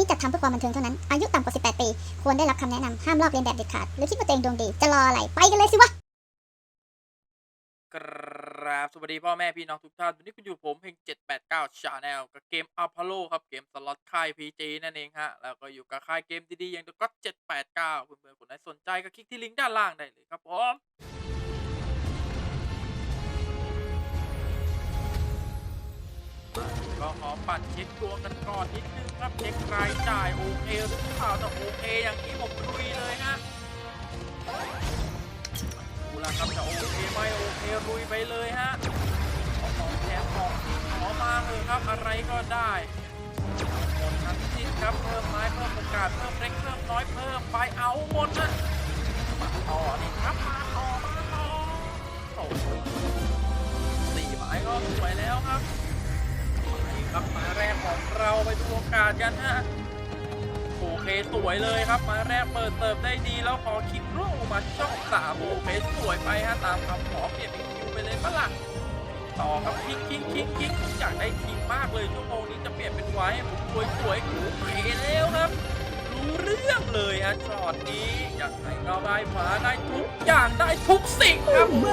นี้จัดทำเพื่อความบันเทิงเท่านั้น อายุต่ำกว่า 18 ปี ควรได้รับคำแนะนำห้ามลอกเลียนแบบเด็ดขาด หรือคิดว่าตัวเองดวงดี จะรออะไร ไปกันเลยสิวะ กราบสวัสดีพ่อแม่พี่น้องทุกท่าน วันนี้คุณอยู่ผมเพลง789 Channel กับเกม Apollo ครับ เกมสล็อตค่าย PG นั่นเองฮะ แล้วก็อยู่กับค่ายเกมดีๆอย่าง The God 789เพื่อนๆคนไหนสนใจก็คลิกที่ลิงก์ด้านล่างได้เลยครับผม ก็ขอปัดเช็คดวงกันก่อนนิดนึงครับเช็ครายจ่ายโอเคหรือเปล่าถ้าโอเคอย่างนี้ผมลุยเลยฮะดูแลวครับจะโอเคไม่โอเคลุยไปเลยฮะขอของแถมของขอมาเถอะครับอะไรก็ได้หมดทั้งสิ้นครับเพิ่มไม้เพิ่มโอกาสเพิ่มเล็กเพิ่มน้อยเพิ่มไปเอาหมดนะมาต่อนี่ครับมาต่อมาต่อโอ้โหสี่ไม้ก็สวยแล้วครับ ครับไม้แรกของเราไปดูโอกาสกันฮะโอเคสวยเลยครับมาแรกเปิดเติมได้ดีแล้วขอคิกรูมาช่องสามโอเคสวยไปฮะตามคำขอเปลี่ยนเป็นคิวไปเลยปะล่ะต่อครับคิงคิงคิงคิงผมอยากได้คิงมากเลยชั่วโมงนี้จะเปลี่ยนเป็นไว้ให้ผมสวยสวยๆโอเคแล้วครับ รู้เรื่องเลยฮะช็อตนี้อยากให้เราได้มาได้ทุกอย่างได้ทุกสิ่งครับโอ้โห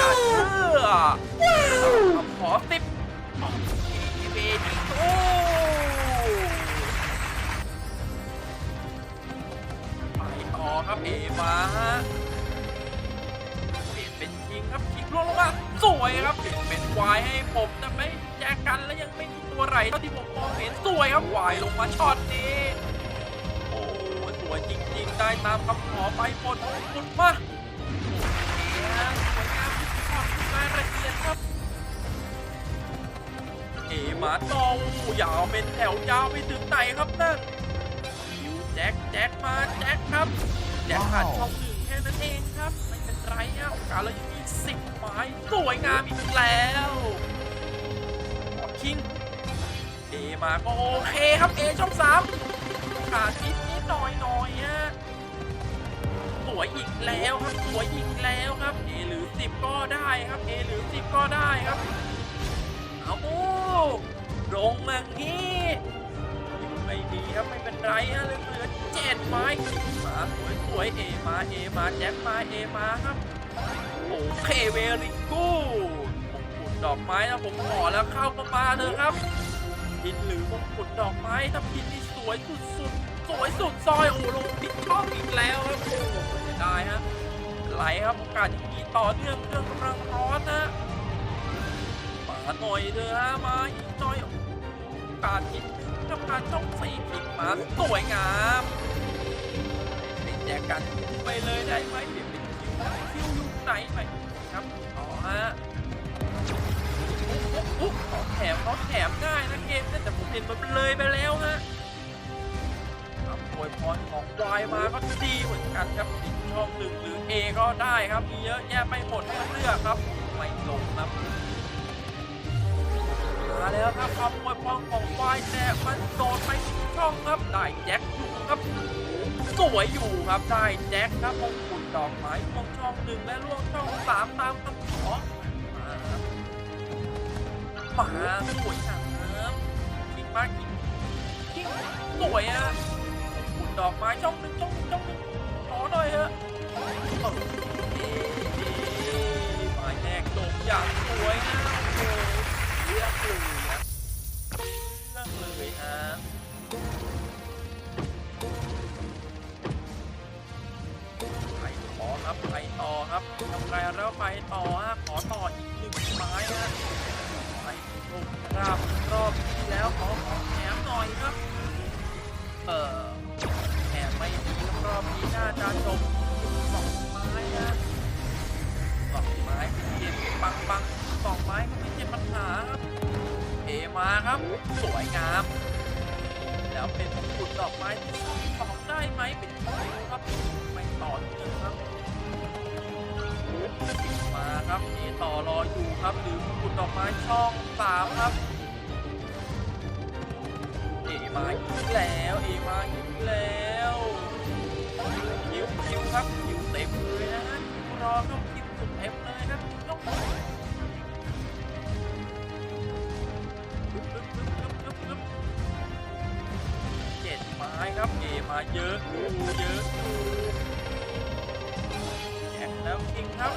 จัดเชื่อคำขอสิบ สวยครับเปลี่ยนเป็นวายให้ผมแต่ไม่แจกกันและยังไม่มีตัวไหลเท่าที่ผมมองเห็นสวยครับควายลงมาช็อตนี้โอ้สวยจริงๆ ได้ตามคำขอไปหมดคุณมาโอเคฮะสวยงามที่ชอบรายละเอียดครับเอมาตออู้ยาวเป็นแถวยาวไปถึงไหนครับนั่นแจ็คแจ็คมาแจ็คครับแจ็คขาดช่องหนึ่งแค่นั้นเองครับไม่เป็นไรฮะโอกาสเรายังมีสิบ ไม้สวยงามอีกแล้วคิงเอมาก็โอเคครับเอช่องสามขาดนิดนิดหน่อยหน่อยฮะสวยอีกแล้วครับสวยอีกแล้วครับเอหรือสิบก็ได้ครับเอหรือสิบก็ได้ครับเอาโอ้ลงอย่างี้ไม่มีครับไม่เป็นไรฮะเหลือเจ็ดไม้มาสวยสวยเอมาเอมาแจ็คมาเอมาครับ เคเวริกูมงกุฎดอกไม้นะผมขอแล้วเข้ามามาเถอะครับพินหรือมงกุฎดอกไม้ถ้าพินนี่สวยสุดสุดๆสวยสุดซอยโอ้ลงพินช่องอีกแล้วครับโอ้โหเสียดายฮะไหลครับโอกาสอย่างนี้ต่อเนื่องเครื่องกำลังร้อนนะมาหน่อยเถอะฮะมาอีกหน่อยการนิดนึงกับการช่องสีผิดมาสวยงามเป็นแจกกันไปเลยได้ไหมเดี๋ยว เขาแถมเขาแถมง่ายนะเกมนี่แต่ผมเห็นมันเลยไปแล้วฮะครับโวยพรของวายมาก็ดีเหมือนกันครับติดช่องหนึ่งหรือ A ก็ได้ครับมีเยอะแยะไปหมดให้เลือกครับ ไม่ลงครับมาแล้วครับความมวยพองของวายแต่มันโดดไปช่องครับได้แจ็คอยู่ครับสวยอยู่ครับได้แจ็คครับมงกุฎดอกไม้ล่วงช่องหนึ่งและล่วงช่องสามตามคำขอ มาสวยจังามคิงมากคิงคิงสวยอะมงกุฎดอกไม้ช่องหนึ่งช่องหนึ่งช่องหนึ่งขอหน่อยเถอะเออเอ๊ะเอ๊ะหมาแรกจบอย่างสวยงามโอ้โหเลือกเลยนะเลือกเลยฮะไปต่อครับไปต่อครับทำไรแล้วไปต่อฮะขอต่ออีกหนึ่งไม้ฮะ ไปลงราบรอบที่แล้วขอขอแถมหน่อยครับ เออแถมไม่ดีรอบนี้น่าจะจบสองไม้นะสองไม้เก็บปังปังๆสองไม้ก็ไม่ใช่ปัญหาครับเอมาครับ สวยงามแล้วเป็นมงกุฎดอกไม้ที่สองได้ไหมเป็นคิวครับไม่ต่อเนื่องครับ มาครับเอต่อรออยู่ครับหรือมงกุฎดอกไม้ช่องสามครับเอมาอีกแล้วเอมาอีกแล้วคิวคิวครับคิวเต็มเลยนะฮะคิวรอครับคิวสุดเต็มเลยครับต้องเจ็ดครับเอมาเยอะอยู่เยอะอยู่ แล้วคิงครับ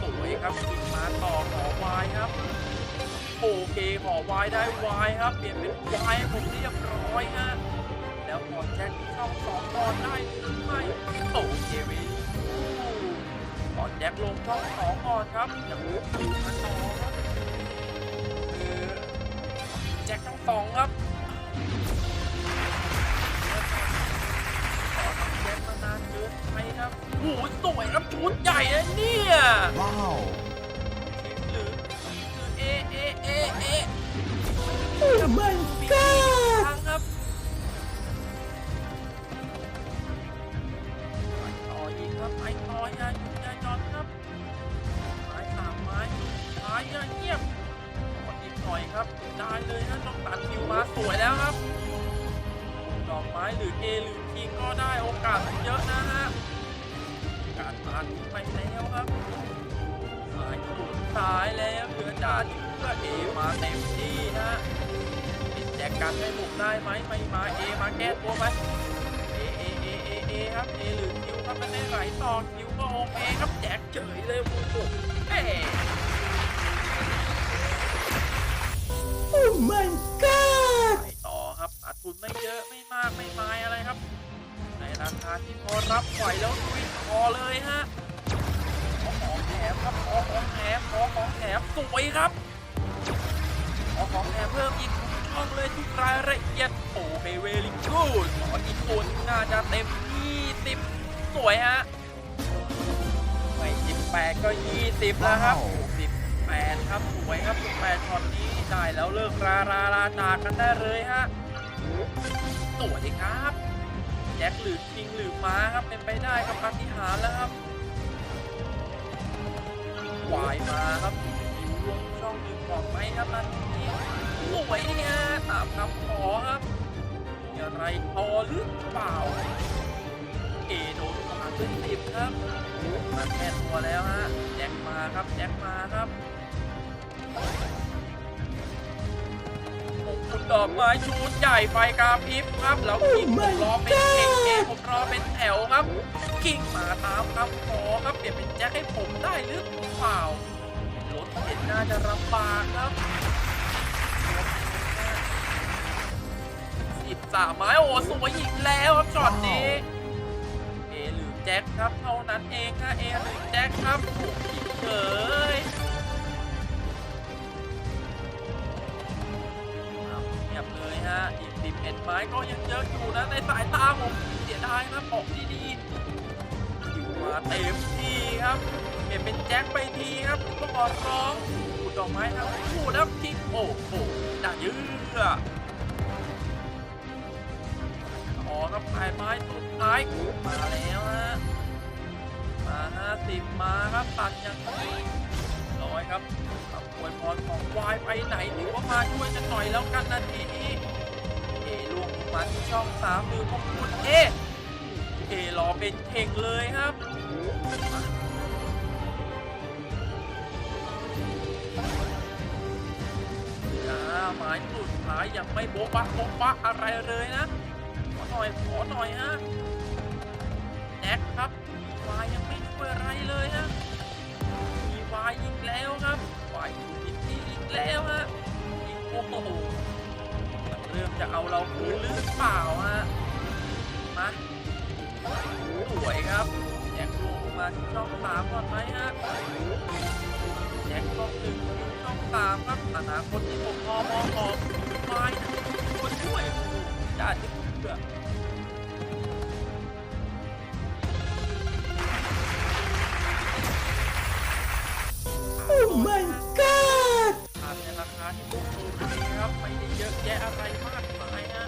สวยครับคิงมาต่อขอวายครับโอเคขอวายได้วายครับ เปลี่ยนเป็นวายผมเรียบร้อยฮะแล้วขอแจ็คที่ช่องสองก่อนได้หรือไม่โอเควิขอแจ็คลงช่องสองก่อนครับอย่างนี้มาต่อครับคือแจ็คทั้งสองครับ โอ้โหสวยครับชุดใหญ่นะเนี่ย Wow. หรือคือเอเอเอเอ Oh my มี ไปแล้วครับสายสุดท้ายแล้วเหลือจ่าที่เพื่อเอมาเต็มที่นะปิดแจกกันให้บุกได้ไหมไม่มาเอมาแก้ตัวไหมเอเอเอเอเอครับเอหรือคิวครับมันได้ไหลต่อคิวก็โอเคครับแจกเฉยเลยบุกบุกเอ้ Oh my god. ไปต่อครับขาดทุนไม่เยอะไม่มากไม่มายอะไรครับ ในราคาที่พอรับไหวแล้วลุยพอเลยฮะขอของแถมครับขอของแถมขอของแถม สวยครับขอของแถมเพิ่มอีกทุกช่องเลยทุกรายละเอียดโอเคเวลิกูดขออีกคนน่าจะเต็ม 20 สวยฮะไม่18 ก็ 20 แล้วครับว้าว18ครับสวยครับ18ช็อตนี้ได้แล้วเลิกราราลาจากกันได้เลยฮะสวัสดีครับแจ็คหรือคิงหรือม้าครับเป็นไปได้ครับปาฏิหาริย์แล้วครับวายมาครับยิงรวมช่อง หนึ่งบอกไหมครับนาทีนี้สวยเนี่ยตามคำขอครับมีอะไรต่อหรือเปล่า เอโดนประมาณเป็นสิบครับมาแค่ตัวแล้วฮะแจ็คมาครับแจ็คมาครับผมคุณดอกไม้ชูใหญ่ไฟกราพริบครับแล้วกินผมรอเป็นเข่งเองผมรอเป็นแถวครับ กิ่งมาตามคำขอครับเปลี่ยนเป็นแจ็คให้ผมได้หรือเปล่า นน่าจะลำบากครับสิบสามไม้โอ้สวยอีกแล้วครับช็อตนี้ เอหรือแจ็คครับเท่านั้นเองฮะเอหรือแจ็คครับโอ้ผิดเฉยเอาเงียบเลยฮะ อีกสิบเอ็ดไม้ก็ยังเยอะอยู่นะในสายตาผมเสียดายนะบอกดีๆอยู่มาเต็มที่ครับ เนี่ยเป็นแจ็คไปทีครับก็ขอร้องพูดดอกไม้ครับพูดครับทิ้งโอ้โหด่าเยือต่อครับปลายไม้สุดท้ายมาแล้วฮะมาห้าสิบมาครับตัดอย่างนี้ร้อยครับคำอวยพรของวายไปไหนถือว่ามาช่วยกันหน่อยแล้วกันนาทีนี้เอลวงลงมาที่ช่องสามมือของคุณเอเอรอเป็นเข่งเลยครับ หมายสุดท้ายยังไม่โบ๊ะบะโบ๊ะบะอะไรเลยนะ ขอหน่อยขอหน่อยฮะแจ็คครับวายยังไม่ช่วยอะไรเลยฮะมีวายอีกแล้วครับวายผิดที่อีกแล้วฮะอีกโอ้โหเริ่มจะเอาเราคืนหรือเปล่าฮะมาสวยครับแจ็คลงมาช่องสามก่อนไหมฮะ แจ็คช่องหนึ่งช่องสามครับอนาคตที่ผมมองมองออกวายนะคนช่วยโอ้โหจ้าที่เพื่อ Oh my god. อาจจะราคาที่ถูกโอเครับไม่ได้เยอะแยะอะไรมากมายฮะ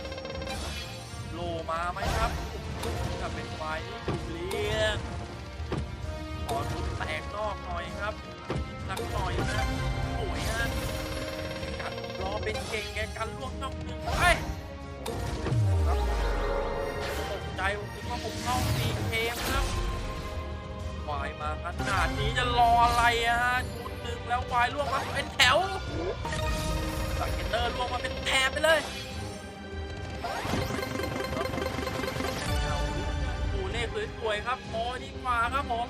โลมาไหมครับถ้าเป็นไฟนี่ดูเลี้ยงขอดูแตกนอกหน่อยครับ ปล่อยนะสวยฮะกัดรอเป็นเก่งแกกันล่วงช่องหนึ่งไปครับตกใจผมคิดว่าผมเข้าซีเกมครับวายมาขนาดนี้จะรออะไรอะฮะชุดหนึ่งแล้ววายล่วงมาเป็นแถวสเกตเตอร์ล่วงมาเป็นแถบไปเลยวยครับพอดีกว่าครับผม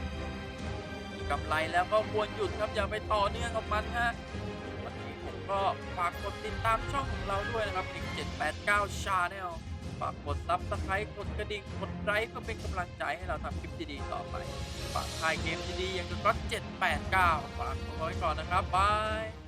กำไรแล้วก็ควรหยุดครับอย่าไปต่อเนื่องกับมันฮะวันนี้ผมก็ฝากกดติดตามช่องของเราด้วยนะครับ1789 Channel ฝากกดซับสไครต์กดกระดิ่งกดไลค์เพื่อเป็นกำลังใจให้เราทำคลิปดีๆต่อไปฝากทายเกมดีๆอย่างก็789ฝากเอาไว้ก่อนนะครับบาย